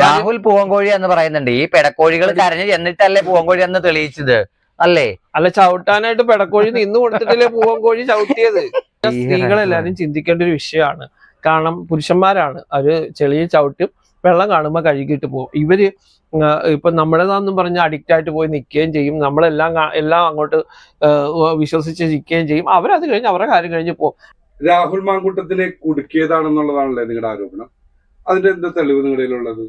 രാഹുൽ പൂവൻകോഴി എന്ന് പറയുന്നുണ്ട്. ഈ പെടക്കോഴികൾ കരഞ്ഞു എന്നിട്ടല്ലേ പൂവൻകോഴി എന്ന് തെളിയിച്ചത്? അല്ലേ? അല്ല ചവിട്ടാനായിട്ട് പെടക്കോഴി നിന്ന് കൊടുത്തിട്ടില്ലേ പൂവൻകോഴി ചവിട്ടിയത്? സ്ത്രീകളെല്ലാരും ചിന്തിക്കേണ്ട ഒരു വിഷയമാണ്. കാരണം പുരുഷന്മാരാണ്. അവർ ചെളിയിൽ ചവിട്ടും വെള്ളം കാണുമ്പോൾ കഴുകിയിട്ട് പോകും ഇവർ ഇപ്പൊ നമ്മുടേതാന്നും പറഞ്ഞ് അഡിക്റ്റ് ആയിട്ട് പോയി നിൽക്കുകയും ചെയ്യും. നമ്മളെല്ലാം എല്ലാം അങ്ങോട്ട് വിശ്വസിച്ച് നിൽക്കുകയും ചെയ്യും. അവരത് കഴിഞ്ഞ് അവരുടെ കാര്യം കഴിഞ്ഞ് പോകും രാഹുൽ മാങ്കൂട്ടത്തിനെ കുടുക്കിയതാണെന്നുള്ളതാണല്ലേ നിങ്ങളുടെ ആരോപണം? അതിന്റെ എന്താ തെളിവ് നിങ്ങളുടെ കയ്യിലുള്ളത്?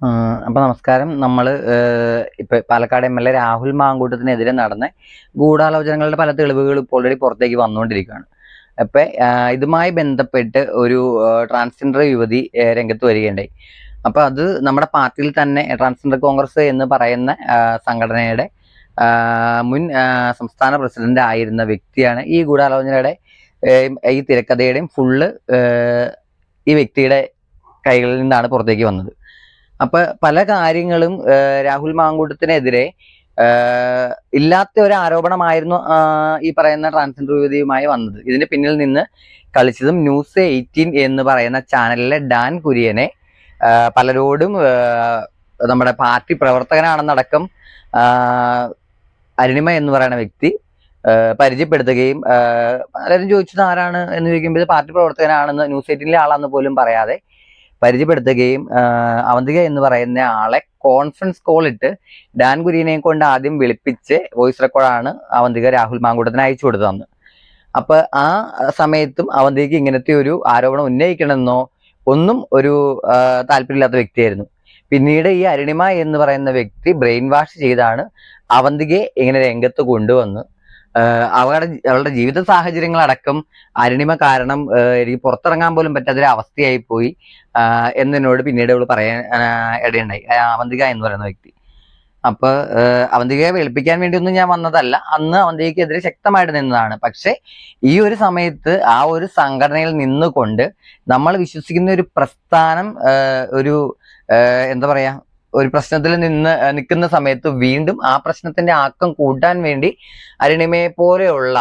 ആ, അപ്പൊ നമസ്കാരം. നമ്മൾ ഇപ്പോൾ ഇപ്പൊ Palakkad M L A Rahul മാങ്കൂട്ടത്തിനെതിരെ നടന്ന ഗൂഢാലോചനകളുടെ പല തെളിവുകൾ ഇപ്പോൾ ഓൾറെഡി പുറത്തേക്ക് വന്നുകൊണ്ടിരിക്കുകയാണ്. അപ്പൊ ഇതുമായി ബന്ധപ്പെട്ട് ഒരു ട്രാൻസ്ജെൻഡർ യുവതി രംഗത്ത് വരികയുണ്ടായി. അപ്പൊ അത് നമ്മുടെ പാർട്ടിയിൽ തന്നെ ട്രാൻസ്ജെൻഡർ കോൺഗ്രസ് എന്ന് പറയുന്ന സംഘടനയുടെ മുൻ സംസ്ഥാന പ്രസിഡന്റ് ആയിരുന്ന വ്യക്തിയാണ് ഈ ഗൂഢാലോചനയുടെ ഈ തിരക്കഥയുടെയും ഫുള്ള് ഈ വ്യക്തിയുടെ കൈകളിൽ നിന്നാണ് പുറത്തേക്ക് വന്നത്. അപ്പൊ പല കാര്യങ്ങളും രാഹുൽ മാങ്കൂട്ടത്തിനെതിരെ ഇല്ലാത്ത ഒരു ആരോപണമായിരുന്നു ഈ പറയുന്ന ട്രാൻസ്ജെൻഡർ യുവതിയുമായി വന്നത്. ഇതിന് പിന്നിൽ നിന്ന് കളിച്ചതും ന്യൂസ് എയ്റ്റീൻ എന്ന് പറയുന്ന ചാനലിലെ ഡാൻ കുര്യനെ പലരോടും നമ്മുടെ പാർട്ടി പ്രവർത്തകനാണെന്നടക്കം അരുണിമ എന്ന് പറയുന്ന വ്യക്തി പരിചയപ്പെടുത്തുകയും പലരും ചോദിച്ചത് ആരാണ് എന്ന് ചോദിക്കുമ്പോൾ പാർട്ടി പ്രവർത്തകനാണെന്ന് ന്യൂസ് എയ്റ്റീനിലെ ആളാണെന്ന് പോലും പറയാതെ പരിചയപ്പെടുത്തുകയും അവന്തിക എന്ന് പറയുന്ന ആളെ കോൺഫറൻസ് കോൾ ഇട്ട് ഡാൻ കുര്യനെ കൊണ്ട് ആദ്യം വിളിപ്പിച്ച് വോയിസ് റെക്കോർഡാണ് അവന്തിക രാഹുൽ മാങ്കൂട്ടത്തിന് അയച്ചു കൊടുത്തതെന്ന് അപ്പൊ ആ സമയത്തും അവന്തിക്ക് ഇങ്ങനത്തെ ഒരു ആരോപണം ഉന്നയിക്കണമെന്നോ ഒന്നും ഒരു താല്പര്യമില്ലാത്ത വ്യക്തിയായിരുന്നു. പിന്നീട് ഈ അരുണിമ എന്ന് പറയുന്ന വ്യക്തി ബ്രെയിൻ വാഷ് ചെയ്താണ് അവന്തികയെ ഇങ്ങനെ രംഗത്ത് കൊണ്ടുവന്ന് അവളുടെ അവളുടെ ജീവിത സാഹചര്യങ്ങളടക്കം അരുണിമ കാരണം എനിക്ക് പുറത്തിറങ്ങാൻ പോലും പറ്റാത്തൊരു അവസ്ഥയായി പോയി. എന്നോട് പിന്നീട് അവൾ പറയാൻ ഇടയുണ്ടായി. അവന്തിക എന്ന് പറയുന്ന വ്യക്തി. അപ്പോൾ അവന്തികയെ വെളുപ്പിക്കാൻ വേണ്ടിയൊന്നും ഞാൻ വന്നതല്ല. അന്ന് അവന്തികയ്ക്കെതിരെ ശക്തമായിട്ട് നിന്നതാണ്. പക്ഷേ ഈ ഒരു സമയത്ത് ആ ഒരു സംഘടനയിൽ നിന്നുകൊണ്ട് നമ്മൾ വിശ്വസിക്കുന്ന ഒരു പ്രസ്ഥാനം ഒരു എന്താ പറയാ ഒരു പ്രശ്നത്തിൽ നിന്ന് നിൽക്കുന്ന സമയത്ത് വീണ്ടും ആ പ്രശ്നത്തിന്റെ ആക്കം കൂട്ടാൻ വേണ്ടി അരുണിമയെ പോലെയുള്ള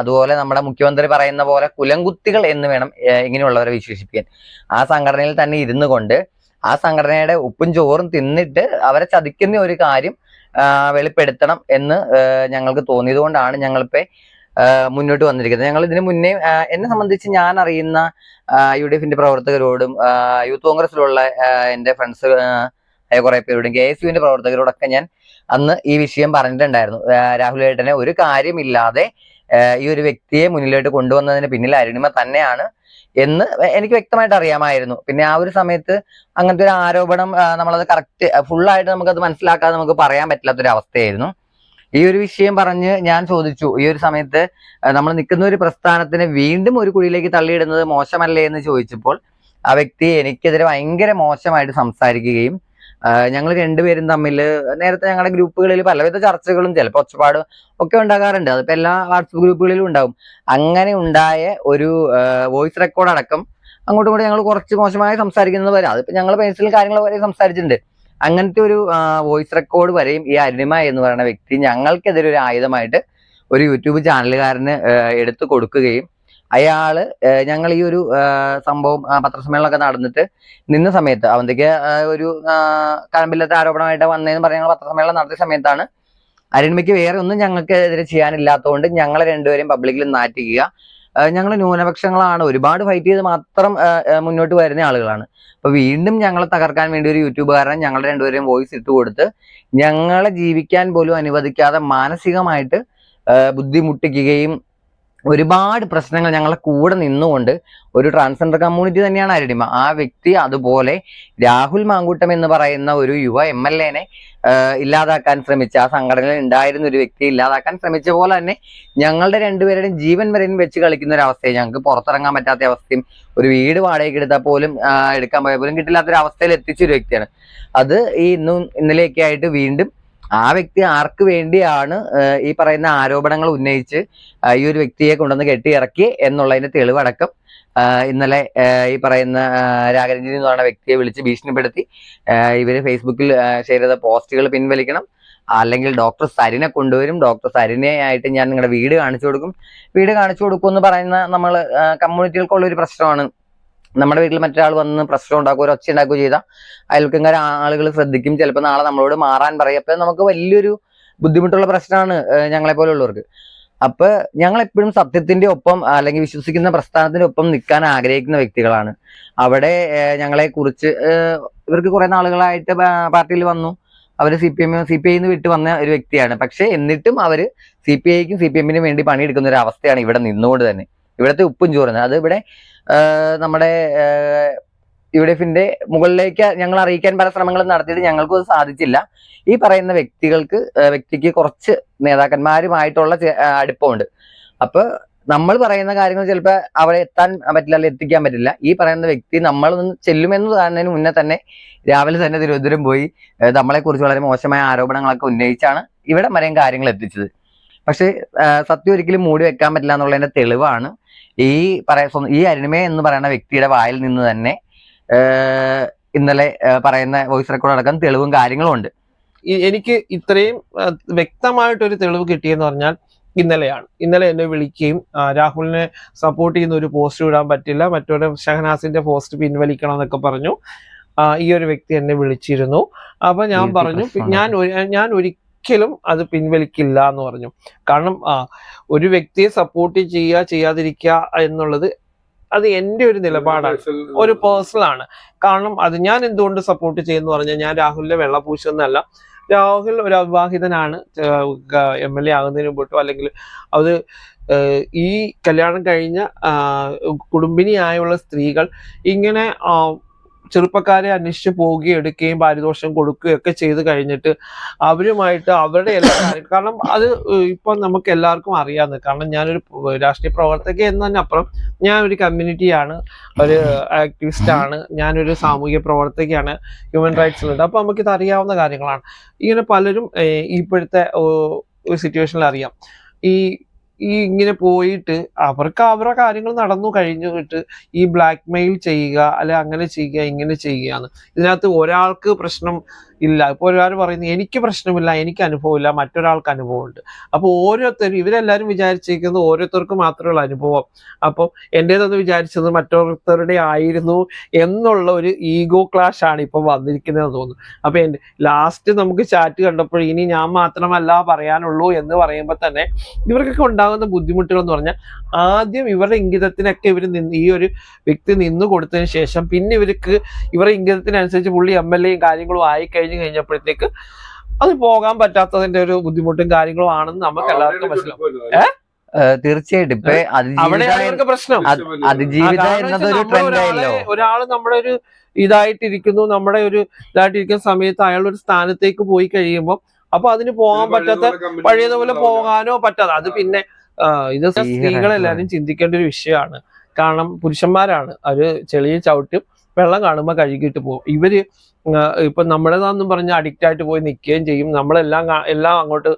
അതുപോലെ നമ്മുടെ മുഖ്യമന്ത്രി പറയുന്ന പോലെ കുലംകുത്തികൾ എന്ന് വേണം ഇങ്ങനെയുള്ളവരെ വിശേഷിപ്പിക്കാൻ. ആ സംഘടനയിൽ തന്നെ ഇരുന്നു കൊണ്ട് ആ സംഘടനയുടെ ഉപ്പും ചോറും തിന്നിട്ട് അവരെ ചതിക്കുന്ന ഒരു കാര്യം വെളിപ്പെടുത്തണം എന്ന് ഞങ്ങൾക്ക് തോന്നിയത് കൊണ്ടാണ് ഞങ്ങളിപ്പോ മുന്നോട്ട് വന്നിരിക്കുന്നത്. ഞങ്ങൾ ഇതിനു മുന്നേ എന്നെ സംബന്ധിച്ച് ഞാൻ അറിയുന്ന യു ഡി എഫിന്റെ പ്രവർത്തകരോടും യൂത്ത് കോൺഗ്രസിലുള്ള എന്റെ ഫ്രണ്ട്സ് കുറെ പേരോടും കെ എസ് യുവിന്റെ പ്രവർത്തകരോടൊക്കെ ഞാൻ അന്ന് ഈ വിഷയം പറഞ്ഞിട്ടുണ്ടായിരുന്നു. രാഹുൽ ഏട്ടനെ ഒരു കാര്യമില്ലാതെ ഈ ഒരു വ്യക്തിയെ മുന്നിലോട്ട് കൊണ്ടുവന്നതിന് പിന്നിൽ അരുണിമ തന്നെയാണ് എന്ന് എനിക്ക് വ്യക്തമായിട്ട് അറിയാമായിരുന്നു. പിന്നെ ആ ഒരു സമയത്ത് അങ്ങനത്തെ ഒരു ആരോപണം നമ്മളത് കറക്റ്റ് ഫുള്ളായിട്ട് നമുക്കത് മനസ്സിലാക്കാതെ നമുക്ക് പറയാൻ പറ്റില്ലാത്തൊരു അവസ്ഥയായിരുന്നു. ഈ ഒരു വിഷയം പറഞ്ഞ് ഞാൻ ചോദിച്ചു ഈ ഒരു സമയത്ത് നമ്മൾ നിൽക്കുന്ന ഒരു പ്രസ്ഥാനത്തിന് വീണ്ടും ഒരു കുഴിയിലേക്ക് തള്ളിയിടുന്നത് മോശമല്ലേ എന്ന് ചോദിച്ചപ്പോൾ ആ വ്യക്തി എനിക്കെതിരെ ഭയങ്കര മോശമായിട്ട് സംസാരിക്കുകയും ഞങ്ങൾ രണ്ടുപേരും തമ്മിൽ നേരത്തെ ഞങ്ങളുടെ ഗ്രൂപ്പുകളിൽ പലവിധ ചർച്ചകളും ചിലപ്പോൾ ഒച്ചപ്പാടും ഒക്കെ ഉണ്ടാകാറുണ്ട്. അതിപ്പോൾ എല്ലാ വാട്സപ്പ് ഗ്രൂപ്പുകളിലും ഉണ്ടാവും. അങ്ങനെ ഉണ്ടായ ഒരു വോയിസ് റെക്കോർഡ് അടക്കം അങ്ങോട്ടും ഇങ്ങോട്ടും ഞങ്ങൾ കുറച്ച് മോശമായി സംസാരിക്കുന്നത് വരെ അതിപ്പോൾ ഞങ്ങൾ പേഴ്സണൽ കാര്യങ്ങൾ വരെ സംസാരിച്ചിട്ടുണ്ട്. അങ്ങനത്തെ ഒരു വോയിസ് റെക്കോർഡ് വരെയും ഈ അരുണിമ എന്ന് പറയുന്ന വ്യക്തി ഞങ്ങൾക്കെതിരെ ഒരു ആയുധമായിട്ട് ഒരു യൂട്യൂബ് ചാനലുകാരന് എടുത്തു കൊടുക്കുകയും അയാൾ ഞങ്ങൾ ഈ ഒരു സംഭവം പത്രസമ്മേളനമൊക്കെ നടന്നിട്ട് നിന്ന സമയത്ത് അവന്തിക്ക് ഒരു കഴമ്പില്ലാത്ത ആരോപണമായിട്ട് വന്നതെന്ന് പറഞ്ഞ് ഞങ്ങൾ പത്രസമ്മേളനം നടത്തിയ സമയത്താണ് അരുണിമയ്ക്ക് വേറെ ഒന്നും ഞങ്ങൾക്ക് എതിരെ ചെയ്യാനില്ലാത്തതുകൊണ്ട് ഞങ്ങളെ രണ്ടുപേരെയും പബ്ലിക്കിൽ നാറ്റിക്കുക. ഞങ്ങൾ ന്യൂനപക്ഷങ്ങളാണ്. ഒരുപാട് ഫൈറ്റ് ചെയ്ത് മാത്രം മുന്നോട്ട് വരുന്ന ആളുകളാണ്. അപ്പൊ വീണ്ടും ഞങ്ങളെ തകർക്കാൻ വേണ്ടി ഒരു യൂട്യൂബുകാരൻ ഞങ്ങളുടെ രണ്ടുപേരെയും വോയിസ് ഇട്ട് കൊടുത്ത് ഞങ്ങളെ ജീവിക്കാൻ പോലും അനുവദിക്കാതെ മാനസികമായിട്ട് ബുദ്ധിമുട്ടിക്കുകയും ഒരുപാട് പ്രശ്നങ്ങൾ ഞങ്ങളെ കൂടെ നിന്നുകൊണ്ട് ഒരു ട്രാൻസ്ജെൻഡർ കമ്മ്യൂണിറ്റി തന്നെയാണ് അരുണിമ ആ വ്യക്തി അതുപോലെ രാഹുൽ മാങ്കൂട്ടം എന്ന് പറയുന്ന ഒരു യുവ എം എൽ എനെ ഇല്ലാതാക്കാൻ ശ്രമിച്ച ആ സംഘടനയിൽ ഉണ്ടായിരുന്ന ഒരു വ്യക്തിയെ ഇല്ലാതാക്കാൻ ശ്രമിച്ച പോലെ തന്നെ ഞങ്ങളുടെ രണ്ടുപേരുടെയും ജീവൻ വരെയും വെച്ച് കളിക്കുന്ന ഒരു അവസ്ഥയും. ഞങ്ങൾക്ക് പുറത്തിറങ്ങാൻ പറ്റാത്ത അവസ്ഥയും ഒരു വീട് വാടകയ്ക്ക് എടുത്താൽ പോലും എടുക്കാൻ പോയാൽ പോലും കിട്ടില്ലാത്തൊരു അവസ്ഥയിൽ എത്തിച്ച വ്യക്തിയാണ്. അത് ഈ ഇന്നും ഇന്നലെയൊക്കെ ആയിട്ട് വീണ്ടും ആ വ്യക്തി ആർക്ക് വേണ്ടിയാണ് ഈ പറയുന്ന ആരോപണങ്ങൾ ഉന്നയിച്ച് ഈ ഒരു വ്യക്തിയെ കൊണ്ടുവന്ന് കെട്ടിയിറക്കി എന്നുള്ളതിന്റെ തെളിവടക്കം ഇന്നലെ ഈ പറയുന്ന രാഘരഞ്ജി എന്ന് പറയുന്ന വ്യക്തിയെ വിളിച്ച് ഭീഷണിപ്പെടുത്തി ഇവർ ഫേസ്ബുക്കിൽ ഷെയർ ചെയ്ത പോസ്റ്റുകൾ പിൻവലിക്കണം. അല്ലെങ്കിൽ ഡോക്ടർ സരിനെ കൊണ്ടുവരും. ഡോക്ടർ സരിനെ ആയിട്ട് ഞാൻ നിങ്ങളുടെ വീട് കാണിച്ചു കൊടുക്കും. വീട് കാണിച്ചു കൊടുക്കും എന്ന് പറയുന്ന നമ്മൾ കമ്മ്യൂണിറ്റികൾക്കുള്ള ഒരു പ്രശ്നമാണ്. നമ്മുടെ വീട്ടിൽ മറ്റൊരാൾ വന്ന് പ്രശ്നം ഉണ്ടാക്കുകയോ ഒരു ഒച്ച ഉണ്ടാക്കുകയോ ചെയ്താൽ അയൽക്കാർ ആളുകൾ ശ്രദ്ധിക്കും. ചിലപ്പോൾ നാളെ നമ്മളോട് മാറാൻ പറയും. അപ്പൊ നമുക്ക് വലിയൊരു ബുദ്ധിമുട്ടുള്ള പ്രശ്നമാണ് ഞങ്ങളെ പോലുള്ളവർക്ക് അപ്പൊ ഞങ്ങൾ എപ്പോഴും സത്യത്തിന്റെ ഒപ്പം അല്ലെങ്കിൽ വിശ്വസിക്കുന്ന പ്രസ്ഥാനത്തിന്റെ ഒപ്പം നിൽക്കാൻ ആഗ്രഹിക്കുന്ന വ്യക്തികളാണ്. അവിടെ ഞങ്ങളെ കുറിച്ച് ഇവർക്ക് കുറെ നാളുകളായിട്ട് പാർട്ടിയിൽ വന്നു. അവർ C P M C P ഐന്ന് വിട്ട് വന്ന ഒരു വ്യക്തിയാണ്. പക്ഷെ എന്നിട്ടും അവർ സി പി ഐക്കും സി പി എമ്മിനും വേണ്ടി പണിയെടുക്കുന്ന ഒരു അവസ്ഥയാണ് ഇവിടെ നിന്നുകൊണ്ട് തന്നെ. ഇവിടുത്തെ ഉപ്പും ചോറുന്നത് അത് ഇവിടെ നമ്മുടെ യു ഡി എഫിന്റെ മുകളിലേക്ക് ഞങ്ങൾ അറിയിക്കാൻ പല ശ്രമങ്ങളും നടത്തിയിട്ട് ഞങ്ങൾക്കും അത് സാധിച്ചില്ല. ഈ പറയുന്ന വ്യക്തികൾക്ക് വ്യക്തിക്ക് കുറച്ച് നേതാക്കന്മാരുമായിട്ടുള്ള അടുപ്പമുണ്ട്. അപ്പൊ നമ്മൾ പറയുന്ന കാര്യങ്ങൾ ചിലപ്പോൾ അവിടെ എത്താൻ പറ്റില്ല അല്ലെങ്കിൽ എത്തിക്കാൻ പറ്റില്ല. ഈ പറയുന്ന വ്യക്തി നമ്മൾ ചെല്ലുമെന്ന് കാണുന്നതിന് മുന്നേ തന്നെ രാവിലെ തന്നെ തിരുവനന്തപുരം പോയി നമ്മളെ കുറിച്ച് വളരെ മോശമായ ആരോപണങ്ങളൊക്കെ ഉന്നയിച്ചാണ് ഇവിടെ വരെയും കാര്യങ്ങൾ എത്തിച്ചത്. പക്ഷേ സത്യം ഒരിക്കലും മൂടി വെക്കാൻ പറ്റില്ല എന്നുള്ളതിന്റെ തെളിവാണ് ഈ പറയ ഈ അരുണിമ എന്ന് പറയുന്ന വ്യക്തിയുടെ വായിൽ നിന്ന് തന്നെ ഇന്നലെ പറയുന്ന വോയിസ് റെക്കോർഡ് അടക്കം തെളിവും കാര്യങ്ങളും ഉണ്ട്. എനിക്ക് ഇത്രയും വ്യക്തമായിട്ടൊരു തെളിവ് കിട്ടിയെന്ന് പറഞ്ഞാൽ ഇന്നലെയാണ്. ഇന്നലെ എന്നെ വിളിക്കുകയും രാഹുലിനെ സപ്പോർട്ട് ചെയ്യുന്ന ഒരു പോസ്റ്റ് വിടാൻ പറ്റില്ല. മറ്റൊരു ഷഹനാസിന്റെ പോസ്റ്റ് പിൻവലിക്കണം എന്നൊക്കെ പറഞ്ഞു ഈ ഒരു വ്യക്തി എന്നെ വിളിച്ചിരുന്നു. അപ്പൊ ഞാൻ പറഞ്ഞു ഞാൻ ഞാൻ ഒരു- ഞാൻ ഒരിക്കലും അത് പിൻവലിക്കില്ല എന്ന് പറഞ്ഞു. കാരണം ആ, ഒരു വ്യക്തിയെ സപ്പോർട്ട് ചെയ്യുക ചെയ്യാതിരിക്കുക എന്നുള്ളത് അത് എന്റെ ഒരു നിലപാടാണ്. ഒരു പേഴ്സണൽ ആണ്. കാരണം അത് ഞാൻ എന്തുകൊണ്ട് സപ്പോർട്ട് ചെയ്യുന്നു പറഞ്ഞാൽ ഞാൻ രാഹുലിന്റെ വെള്ളപൂശൊന്നല്ല രാഹുൽ ഒരു അവിവാഹിതനാണ്. എം എൽ എ ആകുന്നതിന് മുമ്പോട്ടോ അല്ലെങ്കിൽ അത് ഈ കല്യാണം കഴിഞ്ഞ കുടുംബിനിയായുള്ള സ്ത്രീകൾ ഇങ്ങനെ ചെറുപ്പക്കാരെ അന്വേഷിച്ച് പോവുകയും എടുക്കുകയും പാരിതോഷം കൊടുക്കുകയും ഒക്കെ ചെയ്ത് കഴിഞ്ഞിട്ട് അവരുമായിട്ട് അവരുടെ എല്ലാ കാര്യം കാരണം അത് ഇപ്പം നമുക്ക് എല്ലാവർക്കും അറിയാവുന്നത്. കാരണം ഞാനൊരു രാഷ്ട്രീയ പ്രവർത്തക എന്നതിനപ്പുറം ഞാൻ ഒരു കമ്മ്യൂണിറ്റിയാണ് ഒരു ആക്ടിവിസ്റ്റ് ആണ് ഞാനൊരു സാമൂഹിക പ്രവർത്തകയാണ് ഹ്യൂമൻ റൈറ്റ്സ് റൈറ്റ്സിലുണ്ട് അപ്പൊ നമുക്കിത് അറിയാവുന്ന കാര്യങ്ങളാണ്. ഇങ്ങനെ പലരും ഇപ്പോഴത്തെ സിറ്റുവേഷനിൽ അറിയാം. ഈ ഈ ഇങ്ങനെ പോയിട്ട് അവർക്ക് അവരുടെ കാര്യങ്ങൾ നടന്നു കഴിഞ്ഞിട്ട് ഈ ബ്ലാക്ക് മെയിൽ ചെയ്യുക അല്ലെ അങ്ങനെ ചെയ്യുക ഇങ്ങനെ ചെയ്യുക ഇതിനകത്ത് ഒരാൾക്ക് പ്രശ്നം ഇല്ല. ഇപ്പോൾ ഒരാൾ പറയുന്നു എനിക്ക് പ്രശ്നമില്ല എനിക്ക് അനുഭവമില്ല മറ്റൊരാൾക്ക് അനുഭവമുണ്ട്. അപ്പോൾ ഓരോരുത്തരും ഇവരെല്ലാവരും വിചാരിച്ചിരിക്കുന്നത് ഓരോരുത്തർക്ക് മാത്രമുള്ള അനുഭവം. അപ്പം എന്റേതെന്ന് വിചാരിച്ചത് മറ്റോരുത്തരുടെ ആയിരുന്നു എന്നുള്ള ഒരു ഈഗോ ക്ലാഷ് ആണ് ഇപ്പം വന്നിരിക്കുന്നത് തോന്നുന്നു. അപ്പോൾ എന്റെ ലാസ്റ്റ് നമുക്ക് ചാറ്റ് കണ്ടപ്പോൾ ഇനി ഞാൻ മാത്രമല്ല പറയാനുള്ളൂ എന്ന് പറയുമ്പോൾ തന്നെ ഇവർക്കൊക്കെ ഉണ്ടാകുന്ന ബുദ്ധിമുട്ടുകൾ എന്ന് പറഞ്ഞാൽ ആദ്യം ഇവരുടെ ഇംഗിതത്തിനൊക്കെ ഇവർ നിന്ന് ഈ ഒരു വ്യക്തി നിന്ന് കൊടുത്തതിന് ശേഷം പിന്നെ ഇവർക്ക് ഇവരുടെ ഇംഗിതത്തിനനുസരിച്ച് പുള്ളി എം എൽ എയും കാര്യങ്ങളും ആയി കഴിഞ്ഞ് കഴിഞ്ഞപ്പോഴത്തേക്ക് അത് പോകാൻ പറ്റാത്തതിന്റെ ഒരു ബുദ്ധിമുട്ടും കാര്യങ്ങളും ആണെന്ന് നമുക്ക് എല്ലാവർക്കും മനസ്സിലാവും. ഏഹ്, തീർച്ചയായിട്ടും. ഇപ്പൊ അതിജീവിത പ്രശ്നം. അതിജീവിത ആ, കാരണം എന്നതൊരു വെച്ചാൽ നമ്മൾ ട്രെൻഡ് ആയല്ലോ. ഒരാൾ നമ്മുടെ ഒരു ഇതായിട്ടിരിക്കുന്നു നമ്മുടെ ഒരു ഇതായിട്ടിരിക്കുന്ന സമയത്ത് അയാൾ ഒരു സ്ഥാനത്തേക്ക് പോയി കഴിയുമ്പോൾ അപ്പൊ അതിന് പോകാൻ പറ്റാത്ത പഴയതുപോലെ പോകാനോ പറ്റാതെ. അത് പിന്നെ ഇത് ഇത് സ്ത്രീകളെല്ലാരും ചിന്തിക്കേണ്ട ഒരു വിഷയമാണ്. കാരണം പുരുഷന്മാരാണ്. അവർ ചെളിയിൽ ചവിട്ടും വെള്ളം കാണുമ്പോൾ കഴുകിയിട്ട് പോകും. ഇവർ ഇപ്പം നമ്മുടേതാന്നും പറഞ്ഞ് അഡിക്റ്റ് ആയിട്ട് പോയി നിൽക്കുകയും ചെയ്യും. നമ്മളെല്ലാം എല്ലാം അങ്ങോട്ട്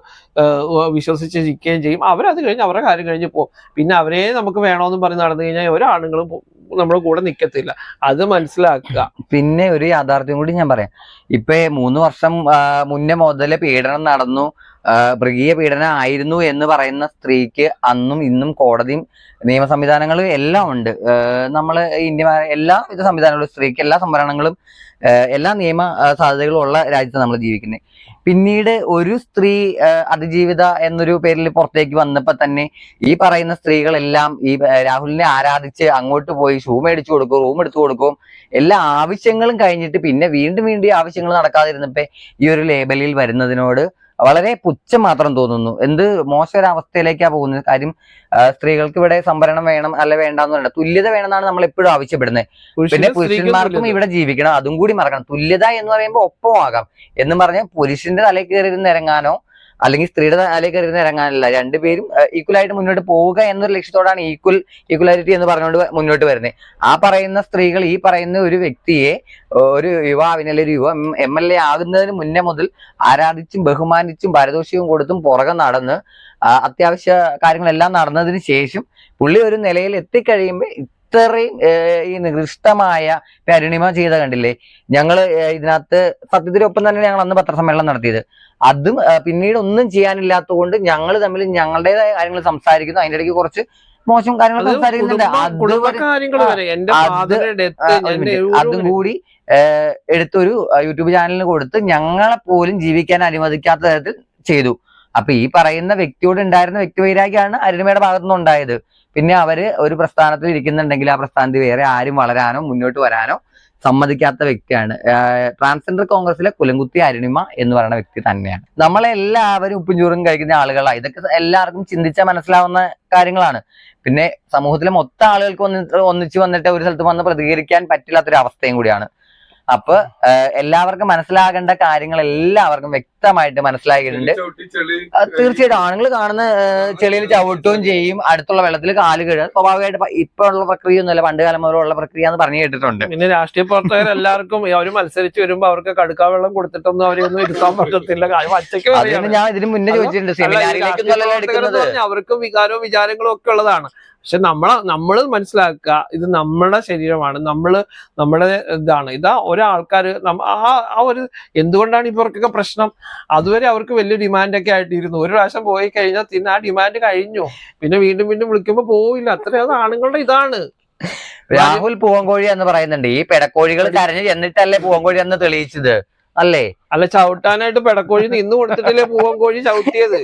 വിശ്വസിച്ച് നിൽക്കുകയും ചെയ്യും. അവരത് കഴിഞ്ഞ് അവരുടെ കാര്യം കഴിഞ്ഞ് പോകും. പിന്നെ അവരെ നമുക്ക് വേണമെന്ന് പറഞ്ഞ് നടന്നു കഴിഞ്ഞാൽ ഒരാണുങ്ങളും നമ്മുടെ കൂടെ നിൽക്കത്തില്ല അത് മനസ്സിലാക്കുക. പിന്നെ ഒരു യാഥാർത്ഥ്യം കൂടി ഞാൻ പറയാം. ഇപ്പൊ മൂന്ന് വർഷം മുന്നേ മുതൽ പീഡനം നടന്നു. മൃഗീയ പീഡനം ആയിരുന്നു എന്ന് പറയുന്ന സ്ത്രീക്ക് അന്നും ഇന്നും കോടതിയും നിയമ സംവിധാനങ്ങളും എല്ലാം ഉണ്ട്. നമ്മൾ ഇന്ത്യ എല്ലാ വിധ സംവിധാനങ്ങളും സ്ത്രീക്ക് എല്ലാ സംവരണങ്ങളും എല്ലാ നിയമ സാധ്യതകളും ഉള്ള രാജ്യത്ത് നമ്മൾ ജീവിക്കുന്നത് പിന്നീട് ഒരു സ്ത്രീ അതിജീവിത എന്നൊരു പേരിൽ പുറത്തേക്ക് വന്നപ്പോൾ തന്നെ ഈ പറയുന്ന സ്ത്രീകളെല്ലാം ഈ രാഹുലിനെ ആരാധിച്ച് അങ്ങോട്ട് പോയി ഷൂ മേടിച്ചു കൊടുക്കും റൂം എടുത്തു കൊടുക്കും എല്ലാ ആവശ്യങ്ങളും കഴിഞ്ഞിട്ട് പിന്നെ വീണ്ടും വീണ്ടും ഈ ആവശ്യങ്ങൾ നടക്കാതിരുന്നപ്പോൾ ഈ ഒരു ലേബലിൽ വരുന്നതിനോട് വളരെ പുച്ഛം മാത്രം തോന്നുന്നു. എന്ത് മോശം ഒരു അവസ്ഥയിലേക്കാ പോകുന്നത്? കാര്യം സ്ത്രീകൾക്ക് ഇവിടെ സംവരണം വേണം അല്ല വേണ്ടെന്ന് പറയണ്ട തുല്യത വേണമെന്നാണ് നമ്മൾ എപ്പോഴും ആവശ്യപ്പെടുന്നത്. പിന്നെ പുരുഷന്മാർക്കും ഇവിടെ ജീവിക്കണം. അതും കൂടി മറക്കണം. തുല്യത എന്ന് പറയുമ്പോൾ ഒപ്പമാകാം. എന്ന് പറഞ്ഞാൽ പുരുഷന്റെ തലയിൽ കയറി ഇരുന്ന് ഇറങ്ങാനോ അല്ലെങ്കിൽ സ്ത്രീയുടെ തലയിൽ കയറി ഇറങ്ങാനല്ല. രണ്ടുപേരും ഈക്വൽ ആയിട്ട് മുന്നോട്ട് പോവുക എന്നൊരു ലക്ഷ്യത്തോടാണ് ഈക്വൽ ഈക്വലാരിറ്റി എന്ന് പറഞ്ഞുകൊണ്ട് മുന്നോട്ട് വരുന്നത് ആ പറയുന്ന സ്ത്രീകൾ ഈ പറയുന്ന ഒരു വ്യക്തിയെ ഒരു യുവാവിനെ അല്ലെങ്കിൽ യുവ എം എൽ എ ആകുന്നതിന് മുന്നേ മുതൽ ആരാധിച്ചും ബഹുമാനിച്ചും പാരിതോഷികവും കൊടുത്തും പുറകെ നടന്ന് അത്യാവശ്യ കാര്യങ്ങളെല്ലാം നടന്നതിന് ശേഷം പുള്ളി ഒരു നിലയിൽ എത്തിക്കഴിയുമ്പോൾ ഇത്രയും ഈ നികൃഷ്ടമായ പരിണിമ ചെയ്ത കണ്ടില്ലേ? ഞങ്ങൾ ഇതിനകത്ത് സത്യത്തിനൊപ്പം തന്നെ ഞങ്ങൾ അന്ന് പത്രസമ്മേളനം നടത്തിയത്. അതും പിന്നീട് ഒന്നും ചെയ്യാനില്ലാത്തതുകൊണ്ട് ഞങ്ങൾ തമ്മിൽ ഞങ്ങളുടേതായ കാര്യങ്ങൾ സംസാരിക്കുന്നു. അതിന്റെ ഇടയ്ക്ക് കുറച്ച് മോശം കാര്യങ്ങൾ സംസാരിക്കുന്നുണ്ട്. അത് കൂടി എടുത്തൊരു യൂട്യൂബ് ചാനലിന് കൊടുത്ത് ഞങ്ങളെ പോലും ജീവിക്കാൻ അനുവദിക്കാത്ത തരത്തിൽ ചെയ്തു. അപ്പൊ ഈ പറയുന്ന വ്യക്തിയോട് ഉണ്ടായിരുന്ന വ്യക്തിവൈരാഗ്യമാണ് അരുണിമയുടെ ഭാഗത്തുനിന്ന് ഉണ്ടായത് പിന്നെ അവർ ഒരു പ്രസ്ഥാനത്തിൽ ഇരിക്കുന്നുണ്ടെങ്കിൽ ആ പ്രസ്ഥാനത്തിൽ വേറെ ആരും വളരാനോ മുന്നോട്ട് വരാനോ സമ്മതിക്കാത്ത വ്യക്തിയാണ്. ട്രാൻസ്ജെൻഡർ കോൺഗ്രസിലെ കുലങ്കുത്തി അരുണിമ എന്ന് പറയുന്ന വ്യക്തി തന്നെയാണ്. നമ്മളെല്ലാവരും ഉപ്പും ചോറും കഴിക്കുന്ന ആളുകളാണ്. ഇതൊക്കെ എല്ലാവർക്കും ചിന്തിച്ചാൽ മനസ്സിലാവുന്ന കാര്യങ്ങളാണ്. പിന്നെ സമൂഹത്തിലെ മൊത്തം ആളുകൾക്ക് ഒന്നിച്ച് വന്നിട്ട് ഒരു സ്ഥലത്ത് വന്ന് പ്രതികരിക്കാൻ പറ്റില്ലാത്തൊരു അവസ്ഥയും കൂടിയാണ്. അപ്പൊ എല്ലാവർക്കും മനസ്സിലാകേണ്ട കാര്യങ്ങൾ എല്ലാവർക്കും വ്യക്തമായിട്ട് മനസ്സിലാക്കിയിട്ടുണ്ട്. തീർച്ചയായിട്ടും ആണുങ്ങൾ കാണുന്ന ചെളിയിൽ ചവിട്ടുകയും ചെയ്യും. അടുത്തുള്ള വെള്ളത്തിൽ കാൽ കഴുകുക. സ്വാഭാവികമായിട്ട് ഇപ്പൊ ഉള്ള പ്രക്രിയ ഒന്നുമല്ല പണ്ട് കാലം മുതലുള്ള പ്രക്രിയ എന്ന് പറഞ്ഞു കേട്ടിട്ടുണ്ട്. പിന്നെ രാഷ്ട്രീയ പ്രവർത്തകർ എല്ലാവർക്കും അവർ മത്സരിച്ച് വരുമ്പോ അവർക്ക് കടുക്കാ വെള്ളം കൊടുത്തിട്ടൊന്നും അവരൊന്നും ഇരുത്താൻ പറ്റത്തില്ല. ഞാൻ ഇതിന് മുന്നേ ചോദിച്ചിട്ടുണ്ട്. പറഞ്ഞാൽ അവർക്കും വികാരവും വിചാരങ്ങളും ഒക്കെ ഉള്ളതാണ്. പക്ഷെ നമ്മളെ നമ്മൾ മനസ്സിലാക്കുക ഇത് നമ്മുടെ ശരീരമാണ്. നമ്മൾ നമ്മുടെ ഇതാണ്. ഇതാ ഒരാൾക്കാർ ആ ആ ഒരു എന്തുകൊണ്ടാണ് ഇവർക്കൊക്കെ പ്രശ്നം? അതുവരെ അവർക്ക് വലിയ ഡിമാൻഡൊക്കെ ആയിട്ടിരുന്നു. ഒരു പ്രാവശ്യം പോയി കഴിഞ്ഞാൽ പിന്നെ ആ ഡിമാൻഡ് കഴിഞ്ഞു. പിന്നെ വീണ്ടും വീണ്ടും വിളിക്കുമ്പോൾ പോവില്ല. അത്രയും അത് ആണുങ്ങളുടെ ഇതാണ്. രാഹുൽ പൂവൻകോഴി എന്ന് പറയുന്നുണ്ട്. ഈ പെടക്കോഴികൾ കരഞ്ഞ് ചെന്നിട്ടല്ലേ പൂവൻകോഴി എന്ന് തെളിയിച്ചത്? അല്ലേ? അല്ല ചവിട്ടാനായിട്ട് പെടക്കോഴി നിന്ന് കൊടുത്തിട്ടല്ലേ പൂവൻകോഴി ചവിട്ടിയത്?